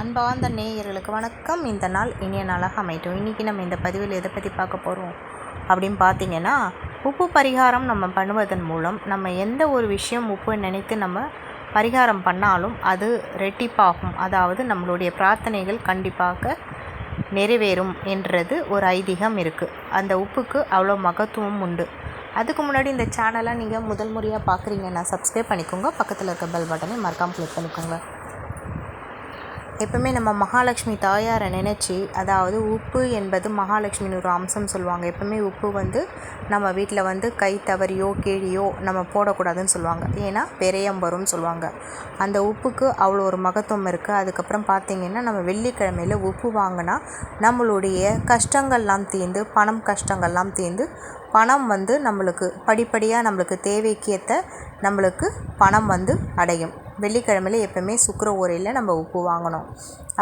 அன்பார்ந்த நேயர்களுக்கு வணக்கம். இந்த நாள் இனிய நாளாக அமையட்டும். இன்றைக்கி நம்ம இந்த பதிவில் எதை பற்றி பார்க்க போகிறோம் அப்படின்னு பார்த்தீங்கன்னா உப்பு பரிகாரம் நம்ம பண்ணுவதன் மூலம் நம்ம எந்த ஒரு விஷயம் உப்பு நினைத்து நம்ம பரிகாரம் பண்ணாலும் அது ரெட்டிப்பாகும். அதாவது நம்மளுடைய பிரார்த்தனைகள் கண்டிப்பாக நிறைவேறும் என்றது ஒரு ஐதீகம் இருக்குது அந்த உப்புக்கு அவ்வளோ மகத்துவம் உண்டு. அதுக்கு முன்னாடி இந்த சேனலை நீங்கள் முதல் முறையாக பார்க்குறீங்கன்னா சப்ஸ்கிரைப் பண்ணிக்கோங்க. பக்கத்தில் இருக்க பெல் பட்டனை மறக்காமல் கிளிக் பண்ணிக்கோங்க. எப்பவுமே நம்ம மகாலட்சுமி தாயாரை நினச்சி அதாவது உப்பு என்பது மகாலட்சுமின்னு ஒரு அம்சம் சொல்லுவாங்க. எப்பவுமே உப்பு வந்து நம்ம வீட்டில் வந்து கை தவறியோ கீழியோ நம்ம போடக்கூடாதுன்னு சொல்லுவாங்க. ஏன்னா பெரியம் வரும்னு சொல்லுவாங்க. அந்த உப்புக்கு அவ்வளோ ஒரு மகத்துவம் இருக்குது அதுக்கப்புறம் பார்த்திங்கன்னா நம்ம வெள்ளிக்கிழமையில் உப்பு வாங்கினா நம்மளுடைய கஷ்டங்கள்லாம் தீர்ந்து பணம் கஷ்டங்கள்லாம் தீர்ந்து பணம் வந்து நம்மளுக்கு படிப்படியாக நம்மளுக்கு தேவைக்கேற்ற நம்மளுக்கு பணம் வந்து அடையும். வெள்ளிக்கிழமையில் எப்போவுமே சுக்கர ஓரையில் நம்ம உப்பு வாங்கணும்.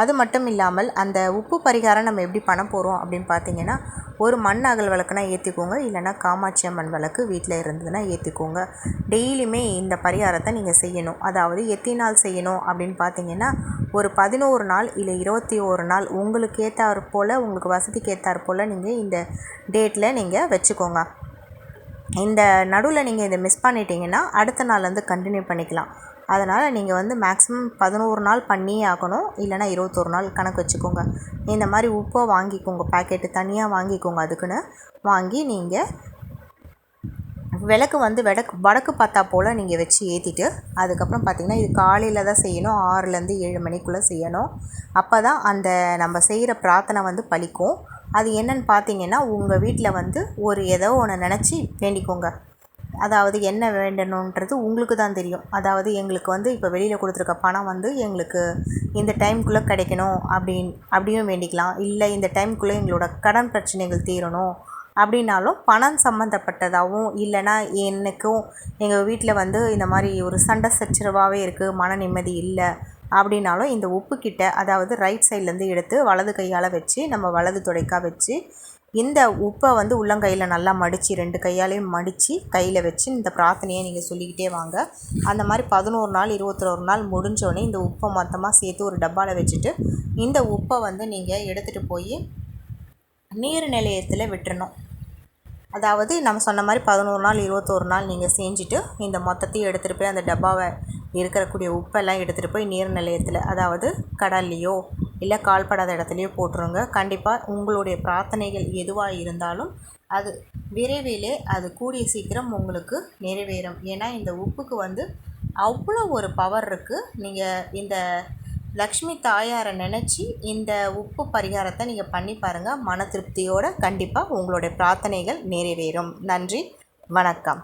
அது மட்டும் இல்லாமல் அந்த உப்பு பரிகாரம் நம்ம எப்படி பண்ண போகிறோம் அப்படின்னு பார்த்தீங்கன்னா ஒரு மண் அகல் விளக்குனா ஏற்றிக்கோங்க இல்லைனா காமாட்சி அம்மன் விளக்கு வீட்டில் இருந்ததுன்னா ஏற்றிக்கோங்க டெய்லியுமே இந்த பரிகாரத்தை நீங்கள் செய்யணும். அதாவது எத்தனை நாள் செய்யணும் அப்படின்னு பார்த்தீங்கன்னா ஒரு பதினோரு நாள் இல்லை இருபத்தி ஒரு நாள் உங்களுக்கு ஏற்றாற் போல் உங்களுக்கு வசதிக்கு ஏற்றாற் போல் நீங்கள் இந்த டேட்டில் நீங்கள் வச்சுக்கோங்க. இந்த நடுவில் நீங்கள் இதை மிஸ் பண்ணிட்டீங்கன்னா அடுத்த நாள் வந்து கண்டினியூ பண்ணிக்கலாம். அதனால் நீங்கள் வந்து மேக்ஸிமம் பதினோரு நாள் பண்ணியே ஆகணும். இல்லைனா இருபத்தொரு நாள் கணக்கு வச்சுக்கோங்க. இந்த மாதிரி உப்பை வாங்கிக்கோங்க. பேக்கெட்டு தனியாக வாங்கிக்கோங்க அதுக்குன்னு. வாங்கி நீங்கள் விளக்கு வந்து வடக்கு வடக்கு பார்த்தா போல் நீங்கள் வச்சு ஏற்றிட்டு அதுக்கப்புறம் பார்த்திங்கன்னா இது காலையில் தான் செய்யணும். ஆறுலேருந்து ஏழு மணிக்குள்ளே செய்யணும். அப்போ தான் அந்த நம்ம செய்கிற பிரார்த்தனை வந்து பலிக்கும். அது என்னன்னு பார்த்தீங்கன்னா உங்கள் வீட்டில் வந்து ஒரு ஏதோ ஒன்று நினச்சி வேண்டிக்கோங்க. அதாவது என்ன வேண்டணுன்றது உங்களுக்கு தான் தெரியும். அதாவது எங்களுக்கு வந்து இப்போ வெளியில் கொடுத்துருக்க பணம் வந்து எங்களுக்கு இந்த டைம்குள்ளே கிடைக்கணும் அப்படின் அப்படியும் வேண்டிக்கலாம். இல்லை இந்த டைம்குள்ளே எங்களோட கடன் பிரச்சனைகள் தீரணும் அப்படின்னாலும் பணம் சம்மந்தப்பட்டதாகவும் இல்லைனா எனக்கும் எங்கள் வீட்டில் வந்து இந்த மாதிரி ஒரு சண்டை சச்சரவாகவே இருக்குது மன நிம்மதி இல்லை அப்படின்னாலும் இந்த உப்புக்கிட்ட அதாவது ரைட் சைட்லேருந்து எடுத்து வலது கையால் வச்சு நம்ம வலது துடைக்கா வச்சு இந்த உப்பை வந்து உள்ளங்கையில் நல்லா மடித்து ரெண்டு கையாலையும் மடித்து கையில் வச்சு இந்த பிரார்த்தனையை நீங்கள் சொல்லிக்கிட்டே வாங்க. அந்த மாதிரி பதினோரு நாள் இருபத்தொரு நாள் முடிஞ்சோடனே இந்த உப்பை மொத்தமாக சேர்த்து ஒரு டப்பாவில் வச்சுட்டு இந்த உப்பை வந்து நீங்கள் எடுத்துகிட்டு போய் நீர் நிலையத்தில் விட்டுறணும். அதாவது நம்ம சொன்ன மாதிரி பதினோரு நாள் இருபத்தோரு நாள் நீங்கள் செஞ்சுட்டு இந்த மொத்தத்தையும் எடுத்துகிட்டு போய் அந்த டப்பாவை இருக்கக்கூடிய உப்பெல்லாம் எடுத்துகிட்டு போய் நீர் நிலையத்தில் அதாவது கடல்லையோ இல்லை கால்படாத இடத்துலையோ போட்டுருங்க. கண்டிப்பாக உங்களுடைய பிரார்த்தனைகள் எதுவாக இருந்தாலும் அது விரைவிலே அது கூடிய சீக்கிரம் உங்களுக்கு நிறைவேறும். ஏன்னா இந்த உப்புக்கு வந்து அவ்வளோ ஒரு பவர் இருக்குது நீங்கள் இந்த லக்ஷ்மி தாயாரை நினச்சி இந்த உப்பு பரிகாரத்தை நீங்கள் பண்ணி பாருங்கள் மன திருப்தியோடு கண்டிப்பாக உங்களுடைய பிரார்த்தனைகள் நிறைவேறும். நன்றி வணக்கம்.